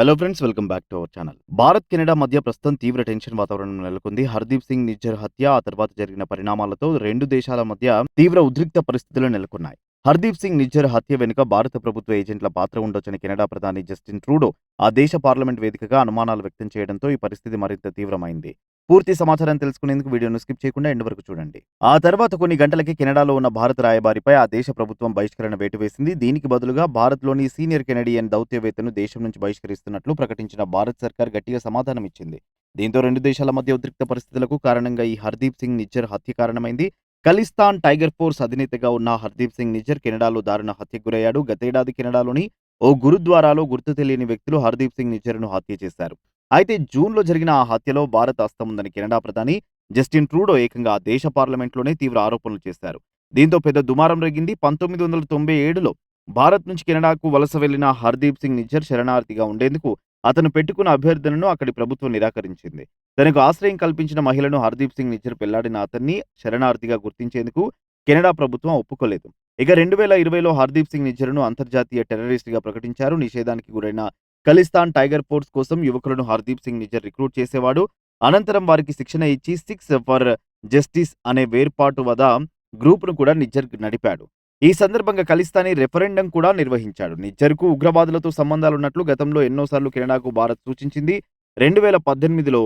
Hello friends welcome back to our channel Bharat Canada మధ్య ప్రస్తుతం తీవ్ర టెన్షన్ వాతావరణం నెలకొంది. హర్దీప్ సింగ్ నిజ్జర్ హత్య ఆ తర్వాత జరిగిన పరిణామాలతో రెండు దేశాల మధ్య తీవ్ర ఉద్రిక్త పరిస్థితులు నెలకొన్నాయి. హర్దీప్ సింగ్ నిజ్జర్ హత్య వెనుక భారత ప్రభుత్వ ఏజెంట్ల పాత్ర ఉండొచ్చని కెనడా ప్రధాని జస్టిన్ ట్రూడో ఆ దేశ పార్లమెంట్ వేదికగా అనుమానాలు వ్యక్తం చేయడంతో ఈ పరిస్థితి మరింత తీవ్రమైంది. పూర్తి సమాచారం తెలుసుకునేందుకు వీడియోను స్కిప్ చేయకుండా ఎండ్ వరకు చూడండి. ఆ తర్వాత కొన్ని గంటలకి కెనడాలో ఉన్న భారత రాయబారిపై ఆ దేశ ప్రభుత్వం బహిష్కరణ వేటు వేసింది. దీనికి బదులుగా భారత్లోని సీనియర్ కెనడియన్ దౌత్యవేత్తను దేశం నుంచి బహిష్కరిస్తున్నట్లు ప్రకటించిన భారత్ సర్కార్ గట్టిగా సమాధానం ఇచ్చింది దీంతో రెండు దేశాల మధ్య ఉద్రిక్త పరిస్థితులకు కారణంగా ఈ హర్దీప్ సింగ్ నిజ్జర్ హత్య కారణమైంది. ఖలిస్తాన్ టైగర్ ఫోర్స్ అధినేతగా ఉన్న హర్దీప్ సింగ్ నిజ్జర్ కెనడాలో దారుణ హత్యకు గురయ్యాడు. గతేడాది కెనడాలోని ఓ గురుద్వారాలో గుర్తు తెలియని వ్యక్తులు హర్దీప్ సింగ్ నిజర్ను హత్య చేశారు. అయితే జూన్లో జరిగిన ఆ హత్యలో భారత్ హస్తం ఉందని కెనడా ప్రధాని జస్టిన్ ట్రూడో ఏకంగా దేశ పార్లమెంట్లోనే తీవ్ర ఆరోపణలు చేశారు. దీంతో పెద్ద దుమారం రేగింది. పంతొమ్మిది వందల తొంభై ఏడులో భారత్ నుంచి కెనడాకు వలస వెళ్ళిన హర్దీప్ సింగ్ నిజ్జర్ శరణార్థిగా ఉండేందుకు అతను పెట్టుకున్న అభ్యర్థనను అక్కడి ప్రభుత్వం నిరాకరించింది. తనకు ఆశ్రయం కల్పించిన మహిళను హర్దీప్ సింగ్ నిజ్జర్ పెళ్ళాడిన అతన్ని శరణార్థిగా గుర్తించేందుకు కెనడా ప్రభుత్వం ఒప్పుకోలేదు. ఇక రెండు వేల ఇరవైలో హర్దీప్ సింగ్ నిజ్జర్ను అంతర్జాతీయ టెర్రరిస్ట్గా ప్రకటించారు. నిషేధానికి గురైన ఖలిస్తాన్ టైగర్ ఫోర్స్ కోసం యువకులను హర్దీప్ సింగ్ నిజ్జర్ రిక్రూట్ చేసేవాడు. అనంతరం వారికి శిక్షణ ఇచ్చి సిక్స్ ఫర్ జస్టిస్ అనే వేర్పాటు వద గ్రూప్ను కూడా నిజ్జర్ నడిపాడు. ఈ సందర్భంగా ఖలిస్తానీ రెఫరెండం కూడా నిర్వహించాడు. నిజ్జర్కు ఉగ్రవాదులతో సంబంధాలున్నట్లు గతంలో ఎన్నోసార్లు కెనడాకు భారత్ సూచించింది. రెండు వేల పద్దెనిమిదిలో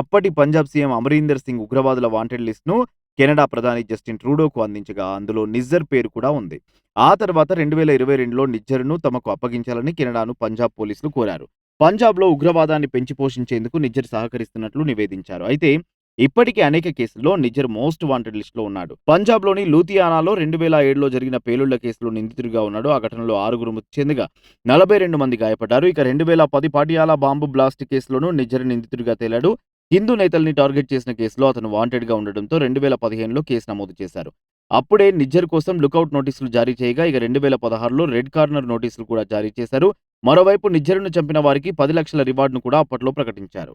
అప్పటి పంజాబ్ సీఎం అమరీందర్ సింగ్ ఉగ్రవాదుల వాంటెడ్ లిస్ట్ను కెనడా ప్రధాని జస్టిన్ ట్రూడోకు అందించగా అందులో నిజ్జర్ పేరు కూడా ఉంది. ఆ తర్వాత రెండు వేల ఇరవై రెండులో నిజ్జర్ను తమకు అప్పగించాలని కెనడాను పంజాబ్ పోలీసులు కోరారు. పంజాబ్లో ఉగ్రవాదాన్ని పెంచి పోషించేందుకు నిజ్జర్ సహకరిస్తున్నట్లు నివేదించారు. అయితే ఇప్పటికే అనేక కేసుల్లో నిజర్ మోస్ట్ వాంటెడ్ లిస్టులో ఉన్నాడు. పంజాబ్లోని లూథియానాలో రెండు వేల ఏడులో జరిగిన పేలుళ్ళ కేసులో నిందితుడిగా ఉన్నాడు. ఆ ఘటనలో ఆరుగురు మృతి చెందగా నలభై రెండు మంది గాయపడ్డారు. ఇక రెండు వేల పది పాటియాల బాంబు బ్లాస్ట్ కేసులోనూ నిజర్ నిందితుడిగా తేలాడు. హిందూ నేతల్ని టార్గెట్ చేసిన కేసులో అతను వాంటెడ్గా ఉండడంతో రెండు వేల పదిహేనులో కేసు నమోదు చేశారు. అప్పుడే నిజ్జర్ కోసం లుకౌట్ నోటీసులు జారీ చేయగా ఇక రెండు వేల పదహారులో రెడ్ కార్నర్ నోటీసులు కూడా జారీ చేశారు. మరోవైపు నిజ్జర్ను చంపిన వారికి పది లక్షల రివార్డును కూడా అప్పట్లో ప్రకటించారు.